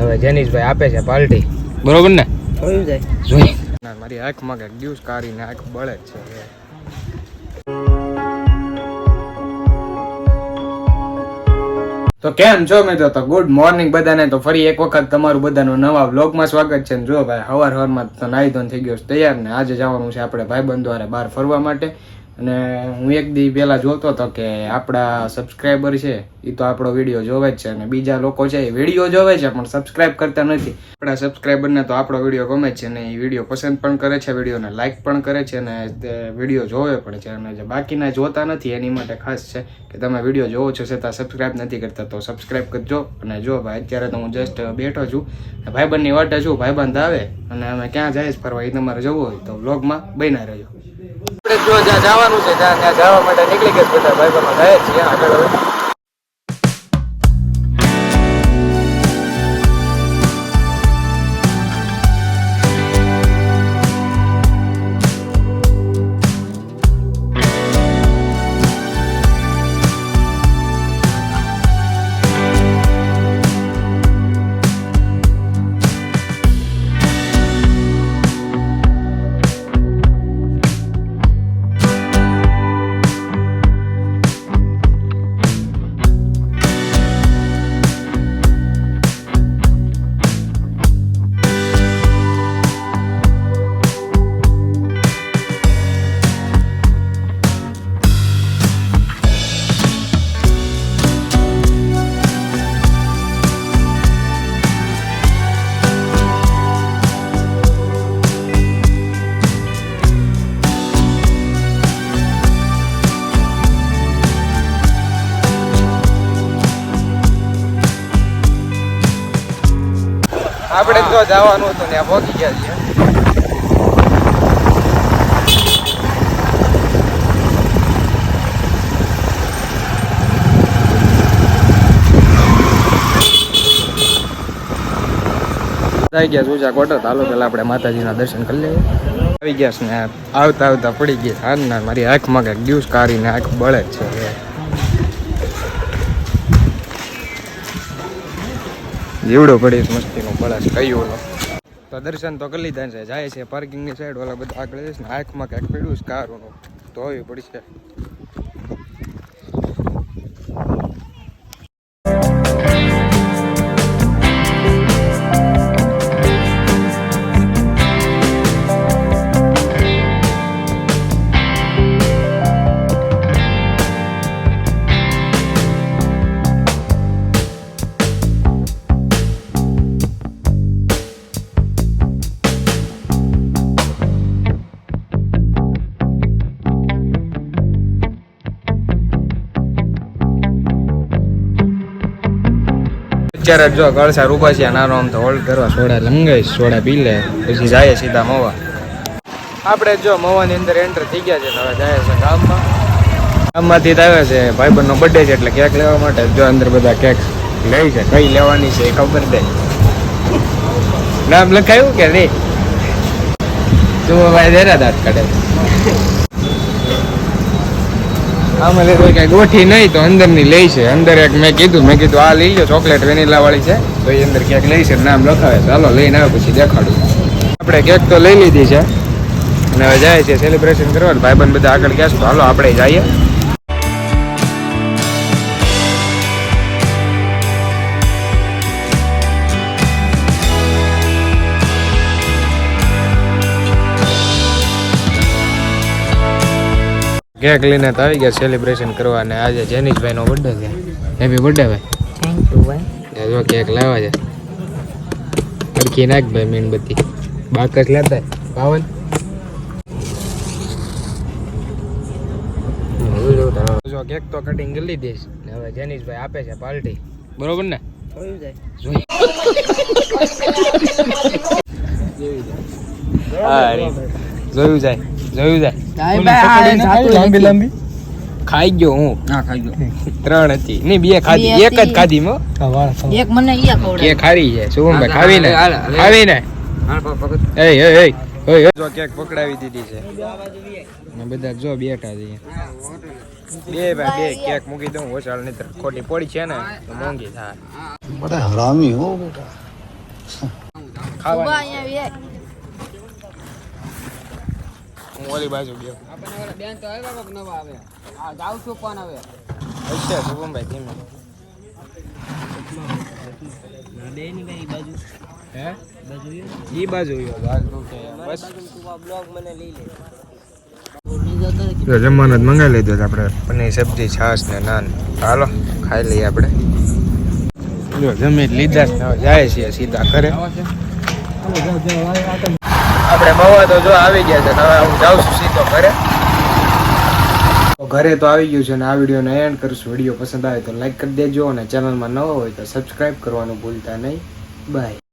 હવે જેનીશભાઈ આપે છે પાર્ટી બરોબર ને? જોયું જાય જોઈ. મારી આંખમાં કંઈક ડ્યુસ કાઢીને આંખ બળે છે. તો કેમ છો મિત્રો? તો ગુડ મોર્નિંગ બધાને. તો ફરી એક વખત તમારું બધાનું નવા વ્લોગમાં સ્વાગત છે. ને જો ભાઈ હવાર હવારમાં તો નાઈ ધોન થઈ ગયો છું તૈયાર ને આજે જવાનું છે આપણે ભાઈબંધ દ્વારા બહાર ફરવા માટે. અને હું એક દી પહેલાં જોતો હતો કે આપણા સબસ્ક્રાઈબર છે એ તો આપણો વીડિયો જોવે જ છે અને બીજા લોકો છે એ વીડિયો જોવે છે, પણ સબસ્ક્રાઈબ કરતા નથી. આપણા સબસ્ક્રાઈબરને તો આપણો વીડિયો ગમે છે અને એ વીડિયો પસંદ પણ કરે છે વિડીયોને લાઇક પણ કરે છે અને તે વીડિયો જોવે પણ છે અને જે બાકીના જોતા નથી, એની માટે ખાસ છે કે તમે વીડિયો જોવો છો છતાં સબસ્ક્રાઈબ નથી કરતા, તો સબસ્ક્રાઈબ કરજો. અને જો ભાઈ, અત્યારે તો હું જસ્ટ બેઠો છું, ભાઈબંધની વાટે છું, ભાઈબંધ આવે અને અમે ક્યાં જાય ફરવા એ તમારે જવું હોય તો વ્લોગમાં બન્યા રહેજો. જો જ્યાં જવાનું છે ત્યાં ત્યાં જવા માટે નીકળી ગયા બધા ભાઈબંધો જાય છીએ આગળ હવે. આપણે જો જવાનું હતું ત્યાં પહોંચી ગયા છીએ. આવી ગયા સુજા કોટો ચાલો પેલા આપણે માતાજીના દર્શન કરી લઈએ. આવી ગયા છે ને આવતા આવતા પડી ગયા હારના મારી આંખમાં કંઈક ડ્યુસ કાઢીને આંખ બળે છે. જીવડો પડી મસ્તીનો પડાશ કયું તો દર્શન તો કરી લીધા છે, જાય છે પાર્કિંગની સાઈડ વાળા બધા આગળ છે ને આંખમાં ક્યાંક પડ્યું છે, કારોનું. ધોવી પડશે અત્યારે જો કળસા રૂપાસિયા નાનો આમ તો હોલ્ડ કરવા સોડા લંગાઈ સોડા પી લે પછી જાય સીધા મવા. આપણે જો મવાની અંદર એન્ટર થઈ ગયા છે હવે જાય છે ગામમાં. ગામમાંથી આવે છે, ભાઈબંધનો બર્થડે છે એટલે કેક લેવા માટે. જો અંદર બધા કેક લે છે, કઈ લેવાની છે એ ખબર દે. નામ લખાયું કે નહીં? તું ભાઈ દેરા દાંત કાઢે. આમાં લેતો કઈ ગોઠી નહીં તો અંદરની લઈ છે. અંદર એક મેં કીધું મેં કીધું, આ લઈ લો ચોકલેટ વેનીલા વાળી છે. તો અંદર કેક લઈ છે નામ લખાવે ચાલો લઈને આવે પછી દેખાડું. આપણે કેક તો લઈ લીધી છે. અને હવે જાય છે સેલિબ્રેશન કરવા. ભાઈબંધ બધા આગળ ગયા છે. તો હાલો, આપણે જઈએ. કેક લઈને તો આવી ગયા સેલિબ્રેશન કરવા અને આજે જેનીશભાઈ નો બર્થડે છે. હેપી બર્થડે ભાઈ. થેન્ક યુ ભાઈ. જો કેક લાવ્યા છે. અડકી નાખ ભાઈ મીણબત્તી. બાકસ લેતા પાવન જો કેક તો કટિંગ કરી દઈશ હવે જેનિશભાઈ આપે છે પાર્ટી બરોબર ને? જોયું. જોયું જાય જોયું જાય. ખાઈ ગયો હું. ના નહીં બે ખાધી. એક જ ખાધી મો એક મને ઈ ખાવી ને? જો કેક પકડાવી દીધી છે. ને બધા જો બેઠા છે. બે ભાઈ બે. કેક મૂકી દઉં. ઓછાળ નહીં ખોટી પડી છે ને મોંઘી થાય. ખાવા હું ઓલી બાજુ ગયો. આપણે બેન તો આવ્યા કોક નવા આવે આ જાવ છું પણ હવે. અચ્છા શુભમભાઈ ધીમે. જમવાનું જ મંગાવી લીધું છે આપણે. પનીર સબ્જી છાશ ને નાન. હાલો ખાઈ લઈએ આપણે. જો જમી લીધા ને હવે જાય છીએ સીધા ઘરે. આપણે મવા તો જો આવી ગયા છે હવે હું જાઉં છું સીધો ઘરે. ઘરે તો આવી ગયું છે ને આ વિડીયોને એન્ડ કરશું. વીડિયો પસંદ આવે તો લાઈક કરી દેજો અને ચેનલમાં નવો હોય તો સબસ્ક્રાઈબ કરવાનું ભૂલતા નહીં. બાય